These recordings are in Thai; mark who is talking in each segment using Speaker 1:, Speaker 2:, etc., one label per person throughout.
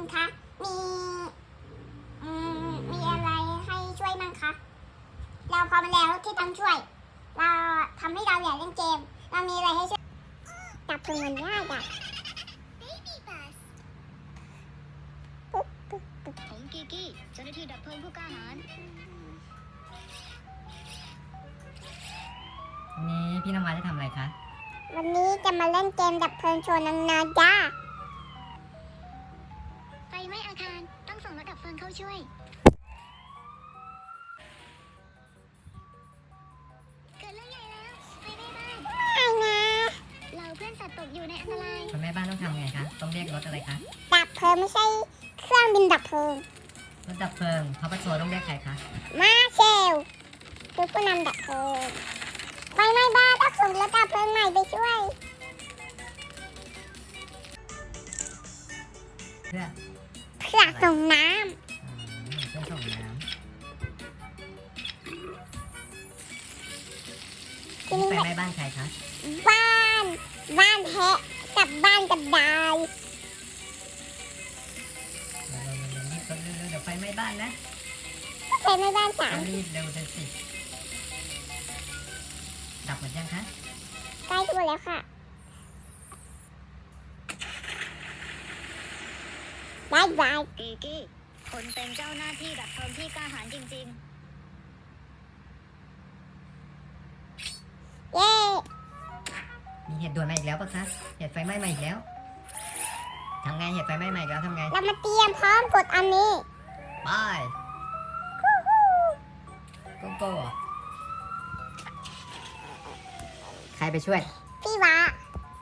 Speaker 1: คุณคะ มีอืมมีอะไรให้ช่วยมั่งคะ เราพอมาแล้วที่ต้องช่วย เราทำให้เราอยากเล่นเกม เรามีอะไรให้ช่วยจับเพลิงมันยากอะปุ๊บปุ๊บปุ๊บ
Speaker 2: ผมกีกี้เจ้าหน้าที่ดับเพลิงผู้กล้าหาญ
Speaker 3: วันนี้พี่น้ำวาจะทำอะไรคะ
Speaker 1: วันนี้จะมาเล่นเกมดับเพลิงโชว์นางนาจ้า
Speaker 2: รถดับเพลิงเข้าช่วย เกิดเรื่องใหญ่แล้วไฟไหม้บ้าน
Speaker 1: ไม่นะ
Speaker 2: เราเพื่อนสัตว์ตกอยู่ในอันตราย
Speaker 3: คุณแม่บ้านต้องทำไงคะ ต้องเรียกรถอะไรคะ
Speaker 1: ดับเพลิงไม่ใช่เครื่องบินดับเพลิง
Speaker 3: รถดับเพลิงพอประโชต้องเรียกใครคะ
Speaker 1: มาเชลคือผู้นำดับเพลิงไฟไหม้บ้านต้องส่งรถดับเพลิงใหม่ไปช่วย
Speaker 3: เพื่อ
Speaker 1: เพื่อส่งน้
Speaker 3: อ๋ ส่งน้ำำ
Speaker 1: ที
Speaker 3: นี่
Speaker 1: นี้
Speaker 3: ไปไหม้บ้านใครคะ
Speaker 1: บ้าน บ้านแพะกับบ้านกระดาย
Speaker 3: เร็วๆๆๆรีบเร็วๆเดี๋ยวไฟไหม้บ้านนะ
Speaker 1: ก็ไฟไหม้บ้านสา
Speaker 3: ต้
Speaker 1: ม
Speaker 3: องรีบเร็วเลยสิดับหมดยังคะ
Speaker 1: ใกล้ตัวแล้วค่ะบายบาย
Speaker 2: กีกี้ คนเป็นเจ้าหน้าที่ดับเพลิงที่กล้าหาญจริง
Speaker 1: เย้
Speaker 3: มีเหตุด่วนมาอีกแล้วปะคะเหตุไฟไหม้มาอีกแล้วทำไงเหตุไฟไหม้มาอีกแล้วทำไง
Speaker 1: เรามาเตรียมพร้อมกดอันนี้
Speaker 3: ไปโกโก้ใครไปช่วย
Speaker 1: พี่วะ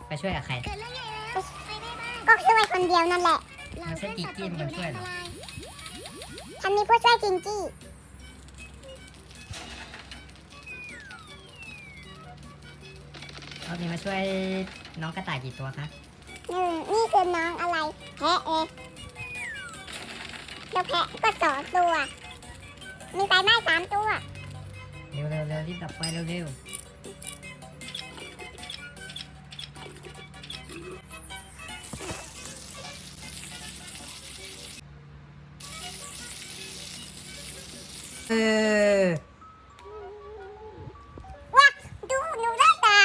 Speaker 3: ไปช่วยกับใคร
Speaker 2: ๆ เกิดเรื่องใหญ่แล้วไฟไหม้บ้าน
Speaker 1: ก็ช่วยคนเดียวนั่นแหละ
Speaker 2: เราเพื่อนสัตว์ตกอยู่ในอันตราย
Speaker 1: ฉันมีผู้ช่วยจริงจี้
Speaker 3: รอบนี้มาช่วยน้องกระต่ายกี่ตัวคะ
Speaker 1: หนึ่งนี่คือน้องอะไร แพะเองแล้วแพะก็สองตัว มีไฟไหม้สามตัว
Speaker 3: เร็วเร็วเร็วรีบดับไฟเร็วเร็ว เออ
Speaker 1: ว้าดูหนูได้ตา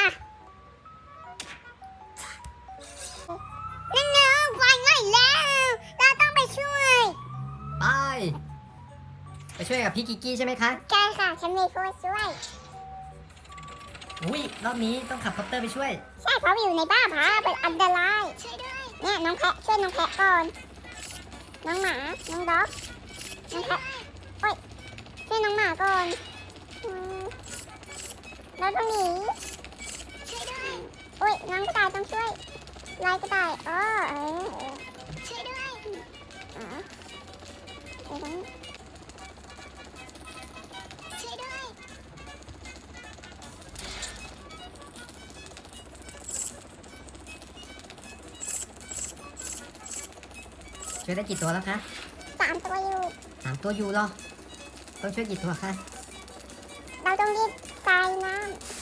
Speaker 1: นั่นน้องไฟไหม้แล้ว เราต้องไปช่วย
Speaker 3: ไป ไปช่วยกับพี่กิกกี้ใช่ไหมคะ
Speaker 1: ใช่ค่ะ ฉันมีผู้ช่วย
Speaker 3: อุ้ยรอบนี้ต้องขับคอปเตอร์ไปช่วย
Speaker 1: ใช่เพราะอยู่ในบ้านพาเป็นอันตราย
Speaker 2: ช่วยด้วย
Speaker 1: เนี่ยน้องแพะช่วยน้องแพะก่อน น้องหมา น้องด็อก น้องแพะโอ้ย ช่วยน้องหมาก่อนอืมเราต้องหนี
Speaker 2: ช่วยด้วย
Speaker 1: โอ้ยน้องกระต่ายต้องช่วยลายกระต่ายอ๋อเออเออ
Speaker 2: ช่วยด้วย
Speaker 1: อ๋อเดี๋ยวต้อง
Speaker 2: ช่วยด้วย
Speaker 3: ช่วยได้กี่ตัวแล้วคะ
Speaker 1: สามตัวอยู่
Speaker 3: สามตัวอยู่เหรอ ต้องช่วยกี่ตัวคะ
Speaker 1: เราต้องรีบใส่น้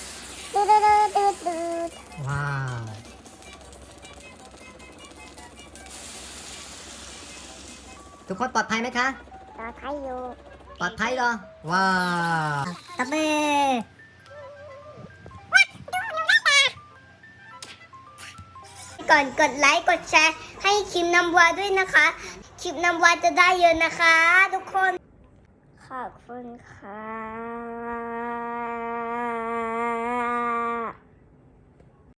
Speaker 1: ำดูดูดูดูดู
Speaker 3: ว้าวทุกคนปลอดภัยไหมคะ
Speaker 1: ต่อไทยอยู่
Speaker 3: ปลอดภัยเหรอว้าวตบมือ
Speaker 1: ก่อนกดไลค์กดแชร์ให้คลิปนำวาด้วยนะคะ คลิปนำวาจะได้เยอะนะคะ ทุกคนขอบ คุณค่ะ